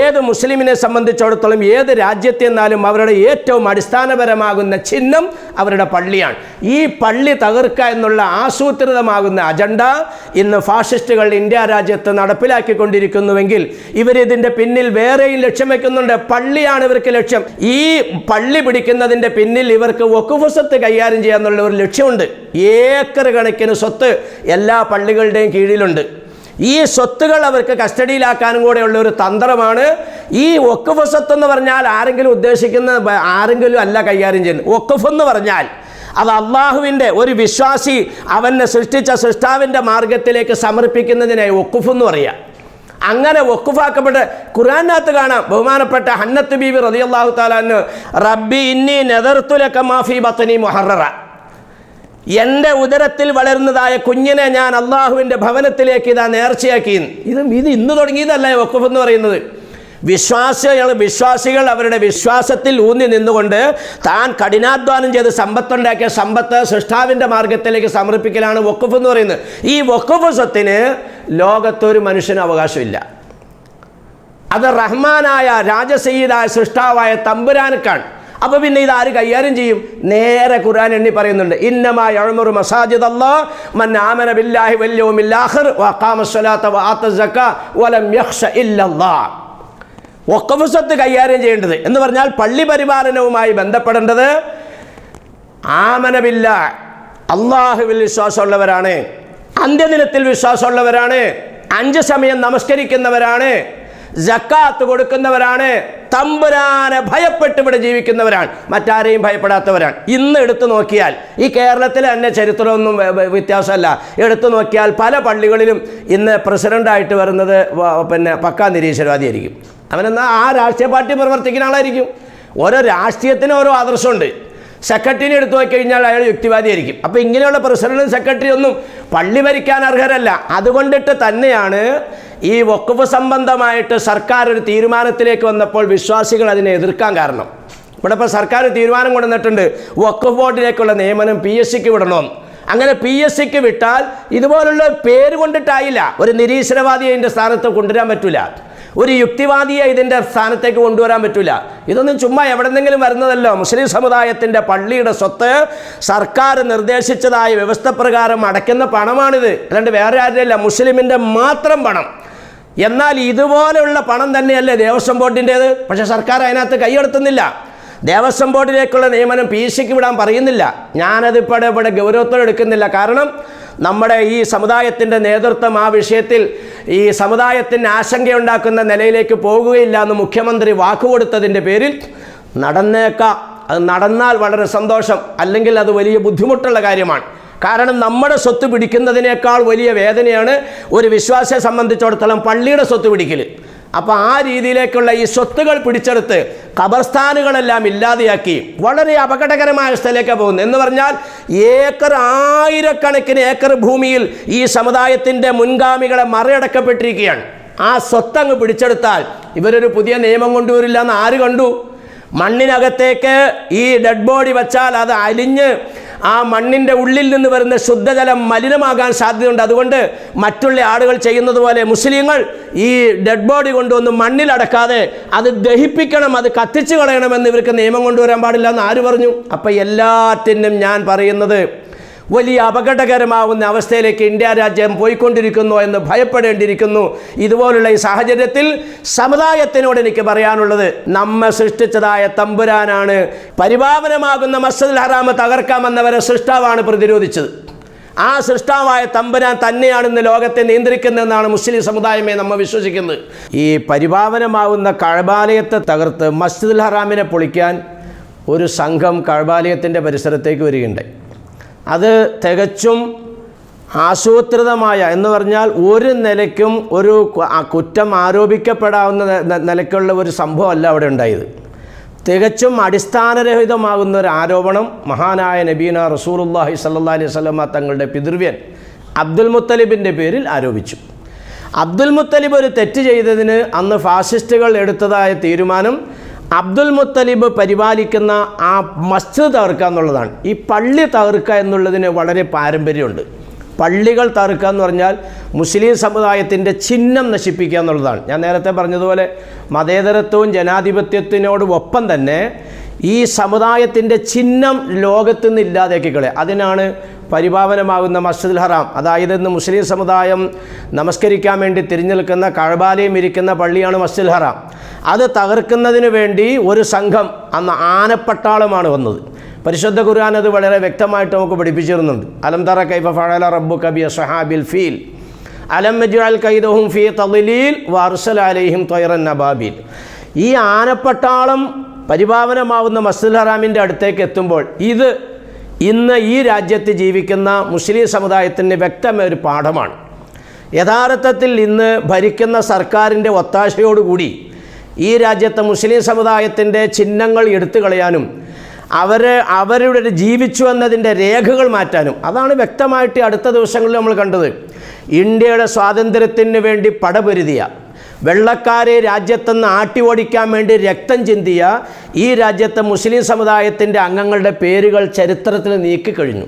ഏത് മുസ്ലിമിനെ സംബന്ധിച്ചിടത്തോളം ഏത് രാജ്യത്തെ എന്നാലും അവരുടെ ഏറ്റവും അടിസ്ഥാനപരമാകുന്ന ചിഹ്നം അവരുടെ പള്ളിയാണ്. ഈ പള്ളി തകർക്കുക എന്നുള്ള ആസൂത്രിതമാകുന്ന അജണ്ട ഇന്ന് ഫാഷിസ്റ്റുകൾ ഇന്ത്യ രാജ്യത്ത് നടപ്പിലാക്കിക്കൊണ്ടിരിക്കുന്നുവെങ്കിൽ ഇവരിതിന്റെ പിന്നിൽ വേറെയും ലക്ഷ്യം വയ്ക്കുന്നുണ്ട് പള്ളിയാണ് ഇവർക്ക് ലക്ഷ്യം. പള്ളി പിടിക്കുന്നതിന്റെ പിന്നിൽ ഇവർക്ക് വക്കുഫ് സ്വത്ത് കൈകാര്യം ചെയ്യാന്നുള്ള ഒരു ലക്ഷ്യമുണ്ട്. ഏക്കർ കണക്കിന് സ്വത്ത് എല്ലാ പള്ളികളുടെയും കീഴിലുണ്ട്. ഈ സ്വത്തുകൾ അവർക്ക് കസ്റ്റഡിയിലാക്കാനും കൂടെയുള്ള ഒരു തന്ത്രമാണ് ഈ ഒക്കുഫ് സ്വത്ത് എന്ന് പറഞ്ഞാൽ ആരെങ്കിലും ഉദ്ദേശിക്കുന്ന ആരെങ്കിലും അല്ല കൈകാര്യം ചെയ്യുന്നത്. ഒക്കുഫ് എന്ന് പറഞ്ഞാൽ അത് അള്ളാഹുവിന്റെ ഒരു വിശ്വാസി അവനെ സൃഷ്ടിച്ച സൃഷ്ടാവിന്റെ മാർഗത്തിലേക്ക് സമർപ്പിക്കുന്നതിനായി ഒക്കുഫ് എന്ന് പറയുക അങ്ങനെ വക്കുഫാക്കപ്പെട്ട് ഖുറാനകത്ത് കാണാം. ബഹുമാനപ്പെട്ട ഹന്നത്ത് ബീബി റതി അള്ളാഹു താലാന്ന് റബ്ബി ഇന്നി നെതർത്തുലക്ക മാഫി ബത്തനി മൊഹറ എന്റെ ഉദരത്തിൽ വളരുന്നതായ കുഞ്ഞിനെ ഞാൻ അള്ളാഹുവിന്റെ ഭവനത്തിലേക്ക് ഇതാ നേർച്ചയാക്കി ഇത് ഇത് ഇന്ന് തുടങ്ങിയതല്ല വക്കുഫ് എന്ന് പറയുന്നത്. വിശ്വാസികൾ വിശ്വാസികൾ അവരുടെ വിശ്വാസത്തിൽ ഊന്നി നിന്നുകൊണ്ട് താൻ കഠിനാധ്വാനം ചെയ്ത് സമ്പത്തുണ്ടാക്കിയ സമ്പത്ത് സൃഷ്ടാവിന്റെ മാർഗത്തിലേക്ക് സമർപ്പിക്കലാണ് വക്കുഫ് എന്ന് പറയുന്നത്. ഈ വക്കുഫ് സ്വത്തിന് ലോകത്തൊരു മനുഷ്യന് അവകാശമില്ല. അത് റഹ്മാനായ രാജസയ്യിദായ സൃഷ്ടാവായ തമ്പുരാനക്കാണ് അപ്പൊ പിന്നെ ഇത് ആര് കൈകാര്യം ചെയ്യും? നേരെ ഖുർആൻ എണ്ണി പറയുന്നുണ്ട്. ഇന്നമായ അഴുമുറു മസാജിദ് അല്ലാ ബില്ലാഹി വലം വഖഫ് സ്വത്ത് കൈകാര്യം ചെയ്യേണ്ടത്. എന്ന് പറഞ്ഞാൽ പള്ളി പരിപാലനവുമായി ബന്ധപ്പെടേണ്ടത് ആമനമില്ല അള്ളാഹുവിൽ വിശ്വാസമുള്ളവരാണ് അന്ത്യദിനത്തിൽ വിശ്വാസമുള്ളവരാണ് അഞ്ച് സമയം നമസ്കരിക്കുന്നവരാണ് ജക്കാത്ത് കൊടുക്കുന്നവരാണ് തമ്പുരാനെ ഭയപ്പെട്ട് ഇവിടെ ജീവിക്കുന്നവരാണ് മറ്റാരെയും ഭയപ്പെടാത്തവരാണ്. ഇന്ന് എടുത്തു നോക്കിയാൽ ഈ കേരളത്തിൽ തന്നെ ചരിത്രമൊന്നും വ്യത്യാസമല്ല. എടുത്തു നോക്കിയാൽ പല പള്ളികളിലും ഇന്ന് പ്രസിഡന്റായിട്ട് വരുന്നത് പിന്നെ പക്കാ നിരീശ്വരവാദിയായിരിക്കും. അവനെന്നാൽ ആ രാഷ്ട്രീയ പാർട്ടി പ്രവർത്തിക്കുന്ന ആളായിരിക്കും. ഓരോ രാഷ്ട്രീയത്തിന് ഓരോ ആദർശമുണ്ട്. സെക്രട്ടറിനെ എടുത്തു നോക്കി കഴിഞ്ഞാൽ അയാൾ യുക്തിവാദിയായിരിക്കും. അപ്പോൾ ഇങ്ങനെയുള്ള പ്രസിഡന്റും സെക്രട്ടറി ഒന്നും പള്ളി ഭരിക്കാൻ അർഹരല്ല. അതുകൊണ്ടിട്ട് തന്നെയാണ് ഈ വക്കുഫ് സംബന്ധമായിട്ട് സർക്കാർ ഒരു തീരുമാനത്തിലേക്ക് വന്നപ്പോൾ വിശ്വാസികൾ അതിനെ എതിർക്കാൻ കാരണം. ഇവിടെ ഇപ്പോൾ സർക്കാർ തീരുമാനം കൊണ്ടുവന്നിട്ടുണ്ട്. വക്കുഫ് ബോർഡിലേക്കുള്ള നിയമനം പി എസ് സിക്ക് വിടണമെന്ന് അങ്ങനെ പി എസ് സിക്ക് വിട്ടാൽ ഇതുപോലുള്ള പേര് കൊണ്ടിട്ടായില്ല. ഒരു നിരീശ്വരവാദിയെ അതിന്റെ സ്ഥാനത്ത് കൊണ്ടുവരാൻ പറ്റില്ല ഒരു യുക്തിവാദിയെ ഇതിന്റെ സ്ഥാനത്തേക്ക് കൊണ്ടുവരാൻ പറ്റില്ല ഇതൊന്നും ചുമ്മാ എവിടെന്നെങ്കിലും വരുന്നതല്ലോ. മുസ്ലിം സമുദായത്തിന്റെ പള്ളിയുടെ സ്വത്ത് സർക്കാർ നിർദ്ദേശിച്ചതായ വ്യവസ്ഥ പ്രകാരം അടയ്ക്കുന്ന പണമാണിത്. അല്ലാണ്ട് വേറെ ആരുടെയല്ല മുസ്ലിമിന്റെ മാത്രം പണം. എന്നാൽ ഇതുപോലെയുള്ള പണം തന്നെയല്ലേ ദേവസ്വം ബോർഡിന്റേത് പക്ഷേ സർക്കാർ അതിനകത്ത് കൈയെടുത്തുന്നില്ല ദേവസ്വം ബോർഡിലേക്കുള്ള നിയമനം പി സിക്ക് വിടാൻ പറയുന്നില്ല. ഞാനതിപ്പോൾ ഇവിടെ ഗൗരവത്തോടെ എടുക്കുന്നില്ല. കാരണം നമ്മുടെ ഈ സമുദായത്തിന്റെ നേതൃത്വം ആ വിഷയത്തിൽ ഈ സമുദായത്തിന് ആശങ്കയുണ്ടാക്കുന്ന നിലയിലേക്ക് പോകുകയില്ല എന്ന് മുഖ്യമന്ത്രി വാക്കുകൊടുത്തതിന്റെ പേരിൽ നടന്നേക്കാം. അത് നടന്നാൽ വളരെ സന്തോഷം. അല്ലെങ്കിൽ അത് വലിയ ബുദ്ധിമുട്ടുള്ള കാര്യമാണ്. കാരണം നമ്മുടെ സ്വത്ത് പിടിക്കുന്നതിനേക്കാൾ വലിയ വേദനയാണ് ഒരു വിശ്വാസിയെ സംബന്ധിച്ചിടത്തോളം പള്ളിയുടെ സ്വത്ത് പിടിക്കൽ അപ്പോൾ ആ രീതിയിലേക്കുള്ള ഈ സ്വത്തുകൾ പിടിച്ചെടുത്ത് ഖബർസ്ഥാനുകളെല്ലാം ഇല്ലാതെയാക്കി വളരെ അപകടകരമായ സ്ഥലത്തേക്ക് പോകുന്നു എന്ന് പറഞ്ഞാൽ ഏക്കർ ആയിരക്കണക്കിന് ഏക്കർ ഭൂമിയിൽ ഈ സമുദായത്തിന്റെ മുൻഗാമികളെ മറിയടക്കപ്പെട്ടിരിക്കുകയാണ് ആ സ്വത്തങ്ങ് പിടിച്ചെടുത്താൽ ഇവരൊരു പുതിയ നിയമം കൊണ്ടുവരില്ല എന്ന് ആര് കണ്ടു? മണ്ണിനകത്തേക്ക് ഈ ഡെഡ് ബോഡി വച്ചാൽ അത് അലിഞ്ഞ് ആ മണ്ണിന്റെ ഉള്ളിൽ നിന്ന് വരുന്ന ശുദ്ധജലം മലിനമാകാൻ സാധ്യതയുണ്ട്. അതുകൊണ്ട് മറ്റുള്ള ആളുകൾ ചെയ്യുന്നത് പോലെ മുസ്ലിങ്ങൾ ഈ ഡെഡ് ബോഡി കൊണ്ടുവന്ന് മണ്ണിലടക്കാതെ അത് ദഹിപ്പിക്കണം അത് കത്തിച്ചു കളയണമെന്ന് ഇവർക്ക് നിയമം കൊണ്ടുവരാൻ പാടില്ല എന്ന് ആര് പറഞ്ഞു? അപ്പം എല്ലാറ്റിനും ഞാൻ പറയുന്നത് വലിയ അപകടകരമാവുന്ന അവസ്ഥയിലേക്ക് ഇന്ത്യ രാജ്യം പോയിക്കൊണ്ടിരിക്കുന്നു എന്ന് ഭയപ്പെടേണ്ടിയിരിക്കുന്നു. ഇതുപോലുള്ള ഈ സാഹചര്യത്തിൽ സമുദായത്തിനോട് എനിക്ക് പറയാനുള്ളത് നമ്മെ സൃഷ്ടിച്ചതായ തമ്പുരാനാണ്. പരിപാവനമാകുന്ന മസ്ജിദുൽ ഹറാമ തകർക്കാമെന്നവരെ സൃഷ്ടാവാണ് പ്രതിരോധിച്ചത്. ആ സൃഷ്ടാവായ തമ്പുരാൻ തന്നെയാണ് ഇന്ന് ലോകത്തെ നിയന്ത്രിക്കുന്നതെന്നാണ് മുസ്ലിം സമുദായമേ നമ്മൾ വിശ്വസിക്കുന്നത്. ഈ പരിപാവനമാവുന്ന കഴബാലയത്തെ തകർത്ത് മസ്ജിദുൽ ഹറാമിനെ പൊളിക്കാൻ ഒരു സംഘം കഴബാലയത്തിന്റെ പരിസരത്തേക്ക് വരികയുണ്ടായി. അത് തികച്ചും ആസൂത്രിതമായ എന്ന് പറഞ്ഞാൽ ഒരു നിലയ്ക്കും ഒരു കുറ്റം ആരോപിക്കപ്പെടാവുന്ന നിലയ്ക്കുള്ള ഒരു സംഭവമല്ല അവിടെ ഉണ്ടായത്. തികച്ചും അടിസ്ഥാനരഹിതമാകുന്ന ഒരു ആരോപണം മഹാനായ നബീന റസൂലുല്ലാഹി സല്ലാ അലൈഹി സ്വലമ തങ്ങളുടെ പിതൃവ്യൻ അബ്ദുൽ മുത്തലിബിന്റെ പേരിൽ ആരോപിച്ചു. അബ്ദുൽ മുത്തലിബ് ഒരു തെറ്റ് ചെയ്തതിന് അന്ന് ഫാസിസ്റ്റുകൾ എടുത്തതായ തീരുമാനം അബ്ദുൽ മുത്തലിബ് പരിപാലിക്കുന്ന ആ മസ്ജിദ് തകർക്കുക എന്നുള്ളതാണ്. ഈ പള്ളി തകർക്കുക എന്നുള്ളതിന് വളരെ പാരമ്പര്യമുണ്ട്. പള്ളികൾ തകർക്കുക എന്ന് പറഞ്ഞാൽ മുസ്ലിം സമുദായത്തിന്റെ ചിഹ്നം നശിപ്പിക്കുക എന്നുള്ളതാണ്. ഞാൻ നേരത്തെ പറഞ്ഞതുപോലെ മതേതരത്വവും ജനാധിപത്യത്തിനോട് ഒപ്പം തന്നെ ഈ സമുദായത്തിന്റെ ചിഹ്നം ലോകത്തു നിന്ന് ഇല്ലാതാക്കി കളയുക അതിനാണ് പരിപാവനമാകുന്ന മസ്ജിദുൽ ഹറാം. അതായത് ഇന്ന് മുസ്ലിം സമുദായം നമസ്കരിക്കാൻ വേണ്ടി തിരിഞ്ഞു നിൽക്കുന്ന കഴബാലയം ഇരിക്കുന്ന പള്ളിയാണ് മസ്ജിദുൽ ഹറാം. അത് തകർക്കുന്നതിന് വേണ്ടി ഒരു സംഘം അന്ന് ആനപ്പട്ടാളമാണ് വന്നത്. പരിശുദ്ധ ഖുർആൻ അത് വളരെ വ്യക്തമായിട്ട് നമുക്ക് പഠിപ്പിച്ചിരുന്നുണ്ട്. അലം തറ കൈഫ ഫഅല റബ്ബു കബിയ സഹാബിൽ ഫീൽ. അലം മജുഅൽ കൈദഹും ഫീ തളിലീൽ വാർസൽ അലൈഹിം തൊയറൻ നബാബിൽ. ഈ ആനപ്പട്ടാളം പരിപാവനമാവുന്ന മസ്ജിദ് ഹറാമിന്റെ അടുത്തേക്ക് എത്തുമ്പോൾ ഇത് ഇന്ന് ഈ രാജ്യത്ത് ജീവിക്കുന്ന മുസ്ലിം സമുദായത്തിന് വ്യക്തമായ ഒരു പാഠമാണ്. യഥാർത്ഥത്തിൽ ഇന്ന് ഭരിക്കുന്ന സർക്കാരിന്റെ ഒത്താശയോടുകൂടി ഈ രാജ്യത്തെ മുസ്ലിം സമുദായത്തിന്റെ ചിഹ്നങ്ങൾ എടുത്തു കളയാനും അവർ അവരുടെ ജീവിച്ചു എന്നതിന്റെ രേഖകൾ മാറ്റാനും അതാണ് വ്യക്തമായിട്ട് അടുത്ത ദിവസങ്ങളിൽ നമ്മൾ കണ്ടത്. ഇന്ത്യയുടെ സ്വാതന്ത്ര്യത്തിന് വേണ്ടി പടപൊരുതിയ വെള്ളക്കാരെ രാജ്യത്തുനിന്ന് ആട്ടി ഓടിക്കാൻ വേണ്ടി രക്തം ചിന്തിയ ഈ രാജ്യത്തെ മുസ്ലിം സമുദായത്തിന്റെ അംഗങ്ങളുടെ പേരുകൾ ചരിത്രത്തിൽ നീക്കിക്കഴിഞ്ഞു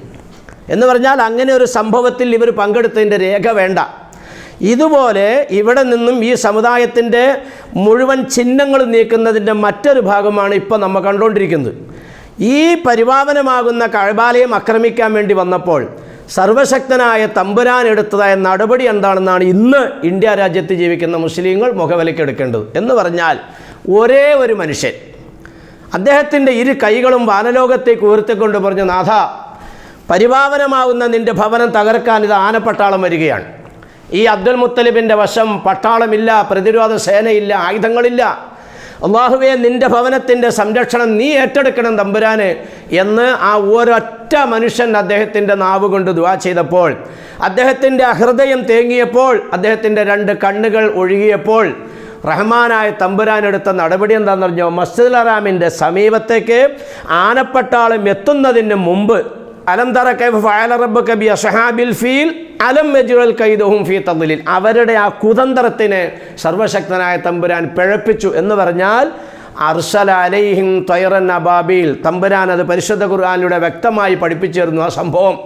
എന്ന് പറഞ്ഞാൽ അങ്ങനെ ഒരു സംഭവത്തിൽ ഇവർ പങ്കെടുത്തതിന്റെ രേഖ വേണ്ട. ഇതുപോലെ ഇവിടെ നിന്നും ഈ സമുദായത്തിന്റെ മുഴുവൻ ചിഹ്നങ്ങൾ നീക്കുന്നതിന്റെ മറ്റൊരു ഭാഗമാണ് ഇപ്പോൾ നമ്മൾ കണ്ടുകൊണ്ടിരിക്കുന്നത്. ഈ പരിപാവനമാകുന്ന കഴബാലയം ആക്രമിക്കാൻ വേണ്ടി വന്നപ്പോൾ സർവശക്തനായ തമ്പുരാൻ എടുത്തതായ നടപടി എന്താണെന്നാണ് ഇന്ന് ഇന്ത്യ രാജ്യത്ത് ജീവിക്കുന്ന മുസ്ലിങ്ങൾ മുഖവിലക്കെടുക്കേണ്ടത് എന്ന് പറഞ്ഞാൽ ഒരേ ഒരു മനുഷ്യൻ. അദ്ദേഹത്തിന്റെ ഇരു കൈകളും വാനലോകത്തേക്ക് ഉയർത്തിക്കൊണ്ട് പറഞ്ഞു നാഥ പരിപാവനമാവുന്ന നിന്റെ ഭവനം തകർക്കാൻ ഇത് ആനപ്പട്ടാളം വരികയാണ്. ഈ അബ്ദുൽ മുത്തലിബിന്റെ വശം പട്ടാളമില്ല പ്രതിരോധ സേനയില്ല ആയുധങ്ങളില്ല. അള്ളാഹുവെ നിന്റെ ഭവനത്തിന്റെ സംരക്ഷണം നീ ഏറ്റെടുക്കണം തമ്പുരാന് എന്ന് ആ ഒരൊറ്റ മനുഷ്യൻ അദ്ദേഹത്തിന്റെ നാവ് കൊണ്ട് ദുവാ ചെയ്തപ്പോൾ അദ്ദേഹത്തിന്റെ ഹൃദയം തേങ്ങിയപ്പോൾ അദ്ദേഹത്തിന്റെ രണ്ട് കണ്ണുകൾ ഒഴുകിയപ്പോൾ റഹ്മാനായ തമ്പുരാൻ എടുത്ത നടപടി എന്താണെന്ന് പറഞ്ഞോ മസ്ജിദ് അറാമിന്റെ സമീപത്തേക്ക് ആനപ്പട്ടാളം എത്തുന്നതിന് മുമ്പ് അലം തറ കൈഫ ഫഅല റബ്ബക ബി ഫീൽ അലം മെജുൽ കൈദഹും ഫീ തദ്ലിൽ. അവരുടെ ആ കുതന്ത്രത്തിനെ സർവശക്തനായ തമ്പുരാൻ പിഴപ്പിച്ചു എന്ന് പറഞ്ഞാൽ അർസല അലൈഹിം ത്വയറൻ അബാബിൽ. തമ്പുരാൻ അത് പരിശുദ്ധ ഖുർആാനിലൂടെ വ്യക്തമായി പഠിപ്പിച്ചിരുന്നു ആ സംഭവം.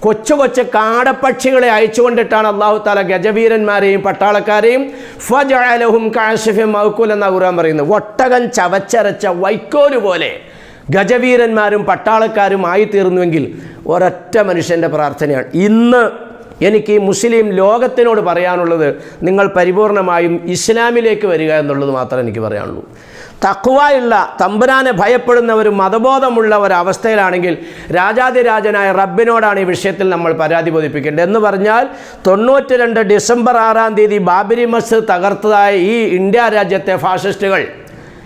കൊച്ചു കൊച്ചു കാടപ്പക്ഷികളെ അയച്ചുകൊണ്ടിട്ടാണ് അള്ളാഹു താല ഗജവീരന്മാരെയും പട്ടാളക്കാരെയും ഫജഅലഹും കാശിഫിം മൗക്കൂൽ എന്ന ഖുർആൻ പറയുന്നത്. ഒട്ടകം ചവച്ചരച്ച വൈക്കോൽ പോലെ ഗജവീരന്മാരും പട്ടാളക്കാരും ആയിത്തീർന്നുവെങ്കിൽ ഒരൊറ്റ മനുഷ്യന്റെ പ്രാർത്ഥനയാണ്. ഇന്ന് എനിക്ക് മുസ്ലിം ലോകത്തിനോട് പറയാനുള്ളത് നിങ്ങൾ പരിപൂർണമായും ഇസ്ലാമിലേക്ക് വരിക എന്നുള്ളത് മാത്രമേ എനിക്ക് പറയാനുള്ളൂ. തക്കുവായുള്ള തമ്പുരാനെ ഭയപ്പെടുന്ന ഒരു മതബോധമുള്ള ഒരവസ്ഥയിലാണെങ്കിൽ രാജാതിരാജനായ റബ്ബിനോടാണ് ഈ വിഷയത്തിൽ നമ്മൾ പരാതി ബോധിപ്പിക്കേണ്ടത്. എന്ന് പറഞ്ഞാൽ തൊണ്ണൂറ്റി രണ്ട് ഡിസംബർ ആറാം തീയതി ബാബരി മസ്ജിദ് തകർത്തതായ ഈ ഇന്ത്യ രാജ്യത്തെ ഫാഷിസ്റ്റുകൾ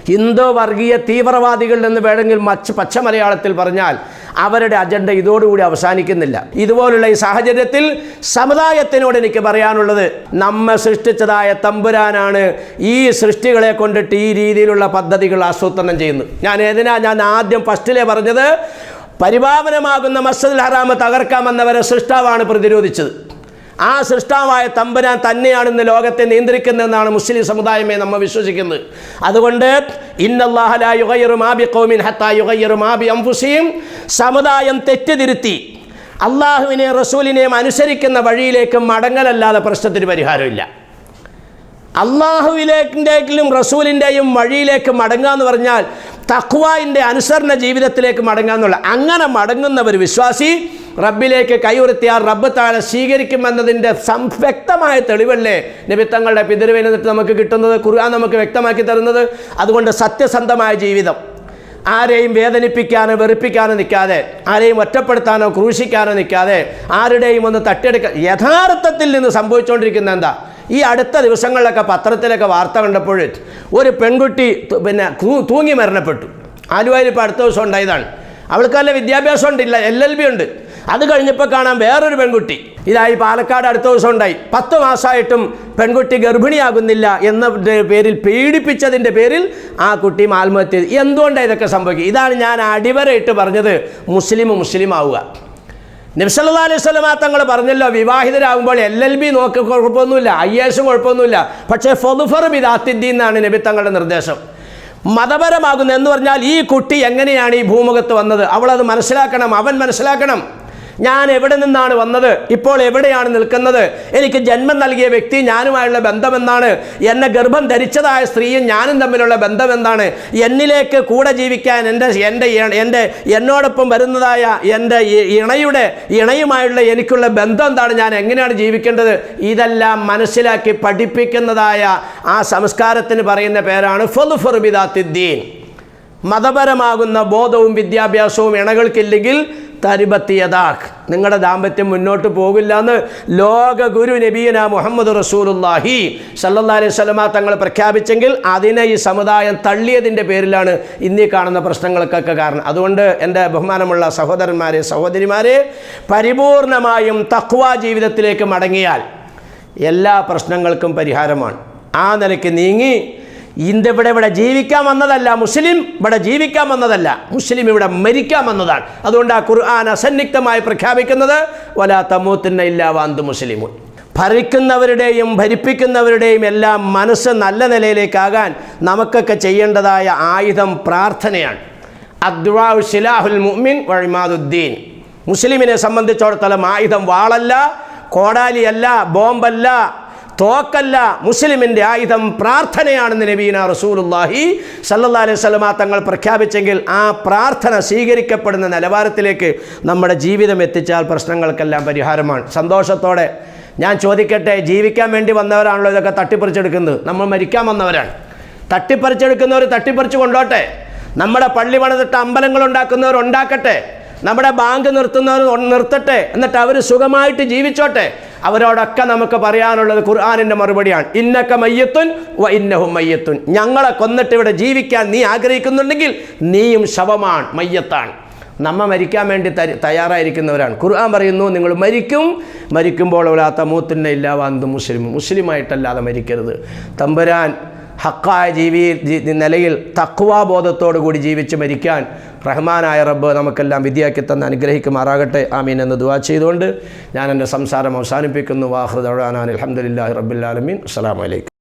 ഹിന്ദു വർഗീയ തീവ്രവാദികൾ എന്ന് വേണമെങ്കിൽ മച്ച് പച്ച മലയാളത്തിൽ പറഞ്ഞാൽ അവരുടെ അജണ്ട ഇതോടുകൂടി അവസാനിക്കുന്നില്ല. ഇതുപോലുള്ള ഈ സാഹചര്യത്തിൽ സമുദായത്തിനോട് എനിക്ക് പറയാനുള്ളത് നമ്മെ സൃഷ്ടിച്ചതായ തമ്പുരാനാണ് ഈ സൃഷ്ടികളെ കൊണ്ടിട്ട് ഈ രീതിയിലുള്ള പദ്ധതികൾ ആസൂത്രണം ചെയ്യുന്നത്. ഞാൻ ഏതിനാ ഞാൻ ആദ്യം ഫസ്റ്റിലെ പറഞ്ഞത് പരിപാവനമാകുന്ന മസ്ജിദ് ഹറാമ് തകർക്കാമെന്നവരെ സൃഷ്ടാവാണ് പ്രതിരോധിച്ചത്. ആ സൃഷ്ടാവായ തമ്പുരാൻ തന്നെയാണ് ഇന്ന് ലോകത്തെ നിയന്ത്രിക്കുന്നതെന്നാണ് മുസ്ലിം സമുദായമേ നമ്മൾ വിശ്വസിക്കുന്നത്. അതുകൊണ്ട് സമുദായം തെറ്റിതിരുത്തി. അള്ളാഹുവിനെയും റസൂലിനെയും അനുസരിക്കുന്ന വഴിയിലേക്ക് മടങ്ങലല്ലാതെ പ്രശ്നത്തിന് പരിഹാരമില്ല. അള്ളാഹുവിലേക്കിന്റെയും റസൂലിന്റെയും വഴിയിലേക്ക് മടങ്ങുക എന്ന് പറഞ്ഞാൽ തക്വായിന്റെ അനുസരണ ജീവിതത്തിലേക്ക് മടങ്ങുക എന്നുള്ള അങ്ങനെ മടങ്ങുന്ന ഒരു വിശ്വാസി റബ്ബിലേക്ക് ആ റബ്ബ് താഴെ സ്വീകരിക്കുമെന്നതിന്റെ വ്യക്തമായ തെളിവല്ലേ നിമിത്തങ്ങളുടെ പിതൃവിൽ നിന്നിട്ട് നമുക്ക് കിട്ടുന്നത്? ഖുർആൻ നമുക്ക് വ്യക്തമാക്കി തരുന്നത്? അതുകൊണ്ട് സത്യസന്ധമായ ജീവിതം. ആരെയും വേദനിപ്പിക്കാനോ വെറുപ്പിക്കാനോ നിൽക്കാതെ ആരെയും ഒറ്റപ്പെടുത്താനോ ക്രൂശിക്കാനോ നിൽക്കാതെ ആരുടെയും ഒന്ന് തട്ടിയെടുക്കാൻ യഥാർത്ഥത്തിൽ നിന്ന് സംഭവിച്ചുകൊണ്ടിരിക്കുന്ന എന്താ? ഈ അടുത്ത ദിവസങ്ങളിലൊക്കെ പത്രത്തിലൊക്കെ വാർത്ത കണ്ടപ്പോൾ ഒരു പെൺകുട്ടി പിന്നെ തൂങ്ങി മരണപ്പെട്ടു. ആലുവായിൽ ഇപ്പോൾ അടുത്ത ദിവസം ഉണ്ടായതാണ്. അവൾക്ക് നല്ല വിദ്യാഭ്യാസം ഉണ്ടില്ല എൽ എൽ ബി ഉണ്ട്. അത് കഴിഞ്ഞപ്പോൾ കാണാം വേറൊരു പെൺകുട്ടി. ഇതായി പാലക്കാട് അടുത്ത ദിവസം ഉണ്ടായി പത്ത് മാസമായിട്ടും പെൺകുട്ടി ഗർഭിണിയാകുന്നില്ല എന്ന പേരിൽ പീഡിപ്പിച്ചതിന്റെ പേരിൽ ആ കുട്ടി ആത്മഹത്യ ചെയ്തു. എന്തുകൊണ്ടാണ് ഇതൊക്കെ സംഭവിക്കുക? ഇതാണ് ഞാൻ അടിവരയിട്ട് പറഞ്ഞത്. മുസ്ലിം മുസ്ലിം ആവുക. നബ്സല്ലാ അലൈഹി സ്വലമാ തങ്ങൾ പറഞ്ഞല്ലോ വിവാഹിതരാകുമ്പോൾ എൽ എൽ ബി നോക്കി കുഴപ്പമൊന്നുമില്ല ഐ എസും കുഴപ്പമൊന്നുമില്ല. പക്ഷേ ഫൊതുഫർ ബിദാത്തിദ്ദീൻ എന്നാണ് നബി തങ്ങളുടെ നിർദ്ദേശം. മതപരമാകുന്ന എന്ന് പറഞ്ഞാൽ ഈ കുട്ടി എങ്ങനെയാണ് ഈ ഭൂമുഖത്ത് വന്നത്? അവളത് മനസ്സിലാക്കണം അവൻ മനസ്സിലാക്കണം. ഞാൻ എവിടെ നിന്നാണ് വന്നത്? ഇപ്പോൾ എവിടെയാണ് നിൽക്കുന്നത്? എനിക്ക് ജന്മം നൽകിയ വ്യക്തി ഞാനുമായുള്ള ബന്ധമെന്താണ്? എന്നെ ഗർഭം ധരിച്ചതായ സ്ത്രീയും ഞാനും തമ്മിലുള്ള ബന്ധം എന്താണ് എന്നിലേക്ക് കൂടെ ജീവിക്കാൻ എന്റെ എന്റെ എന്റെ എന്നോടൊപ്പം വരുന്നതായ എന്റെ ഇണയുടെ ഇണയുമായുള്ള എനിക്കുള്ള ബന്ധം എന്താണ്? ഞാൻ എങ്ങനെയാണ് ജീവിക്കേണ്ടത്? ഇതെല്ലാം മനസ്സിലാക്കി പഠിപ്പിക്കുന്നതായ ആ സംസ്കാരത്തിന് പറയുന്ന പേരാണ് ഫുൽഫുർബിദാത്തിദ്ദീൻ മതപരമാകുന്ന ബോധവും വിദ്യാഭ്യാസവും ഇണകൾക്കില്ലെങ്കിൽ തരിബത്തിയതാഖ് നിങ്ങളുടെ ദാമ്പത്യം മുന്നോട്ട് പോകില്ല എന്ന് ലോക ഗുരു നബീന മുഹമ്മദ് റസൂലുല്ലാഹി സല്ലല്ലാഹി അലൈഹി സ്വലമ തങ്ങൾ പ്രഖ്യാപിച്ചെങ്കിൽ അതിനെ ഈ സമുദായം തള്ളിയതിന്റെ പേരിലാണ് ഇന്നീ കാണുന്ന പ്രശ്നങ്ങൾക്കൊക്കെ കാരണം. അതുകൊണ്ട് എന്റെ ബഹുമാനമുള്ള സഹോദരന്മാരെ സഹോദരിമാരെ പരിപൂർണമായും തക്വ ജീവിതത്തിലേക്ക് മടങ്ങിയാൽ എല്ലാ പ്രശ്നങ്ങൾക്കും പരിഹാരമാണ്. ആ നിലയ്ക്ക് നീങ്ങി ഇന്ത്യ ഇവിടെ ഇവിടെ ജീവിക്കാൻ വന്നതല്ല മുസ്ലിം ഇവിടെ ജീവിക്കാൻ വന്നതല്ല മുസ്ലിം ഇവിടെ മരിക്കാൻ വന്നതാണ്. അതുകൊണ്ട് ആ ഖുർആൻ അസന്നിഗ്ധമായി പ്രഖ്യാപിക്കുന്നത് വലാ തമൂത്തിന്ന ഇല്ലാ വാന്ത് മുസ്ലിമുൻ. ഭരിക്കുന്നവരുടെയും ഭരിപ്പിക്കുന്നവരുടെയും എല്ലാം മനസ്സ് നല്ല നിലയിലേക്കാകാൻ നമുക്കൊക്കെ ചെയ്യേണ്ടതായ ആയുധം പ്രാർത്ഥനയാണ്. അദ്വാഉ ശിലാഹുൽ മുഅ്മിൻ വഴിമാതുദ്ദീൻ മുസ്ലിമിനെ സംബന്ധിച്ചിടത്തോളം ആയുധം വാളല്ല കോടാലിയല്ല ബോംബല്ല തോക്കല്ല മുസ്ലിമിന്റെ ആയുധം പ്രാർത്ഥനയാണെന്ന് നബീന റസൂലുല്ലാഹി സല്ലാ അലൈഹി സ്വലമ തങ്ങൾ പ്രഖ്യാപിച്ചെങ്കിൽ ആ പ്രാർത്ഥന സ്വീകരിക്കപ്പെടുന്ന നിലവാരത്തിലേക്ക് നമ്മുടെ ജീവിതം എത്തിച്ചാൽ പ്രശ്നങ്ങൾക്കെല്ലാം പരിഹാരമാണ്. സന്തോഷത്തോടെ ഞാൻ ചോദിക്കട്ടെ ജീവിക്കാൻ വേണ്ടി വന്നവരാണല്ലോ ഇതൊക്കെ തട്ടിപ്പറിച്ചെടുക്കുന്നത്? നമ്മൾ മരിക്കാൻ വന്നവരാണ്. തട്ടിപ്പറിച്ചെടുക്കുന്നവർ തട്ടിപ്പറിച്ച് കൊണ്ടോട്ടെ. നമ്മുടെ പള്ളി പണിതിട്ട് അമ്പലങ്ങൾ ഉണ്ടാക്കുന്നവർ ഉണ്ടാക്കട്ടെ. നമ്മുടെ ബാങ്ക് നിർത്തുന്നവർ നിർത്തട്ടെ. എന്നിട്ട് അവർ സുഖമായിട്ട് ജീവിച്ചോട്ടെ. അവരോടൊക്കെ നമുക്ക് പറയാനുള്ളത് ഖുർആാനിന്റെ മറുപടിയാണ്. ഇന്നക്ക മയ്യത്തുൻ വ ഇന്നഹും മയ്യത്തുൻ. ഞങ്ങളെ കൊന്നിട്ട് ഇവിടെ ജീവിക്കാൻ നീ ആഗ്രഹിക്കുന്നുണ്ടെങ്കിൽ നീയും ശവമാണ് മയ്യത്താണ്. നമ്മ മരിക്കാൻ വേണ്ടി തയ്യാറായിരിക്കുന്നവരാണ്. ഖുർആൻ പറയുന്നു നിങ്ങൾ മരിക്കും മരിക്കുമ്പോൾ ഒരാത്ത മൂത്തിന്റെ ഇല്ലാവാന്ത് മുസ്ലിം മുസ്ലിമായിട്ടല്ലാതെ മരിക്കരുത്. തമ്പുരാൻ ഹക്കായ ജീവി നിലയിൽ തക്വാബോധത്തോടു കൂടി ജീവിച്ച് മരിക്കാൻ റഹ്മാനായ റബ്ബ് നമുക്കെല്ലാം വിദ്യയാക്കി തന്ന് അനുഗ്രഹിക്കുമാറാകട്ടെ. ആമീൻ എന്ന് ദുവാ ചെയ്തുകൊണ്ട് ഞാൻ എന്റെ സംസാരം അവസാനിപ്പിക്കുന്നു. വാഹൃദാൻ അലഹമുല്ലാ റബ്ബുലാലമീൻ അസ്സാം വലൈക്കും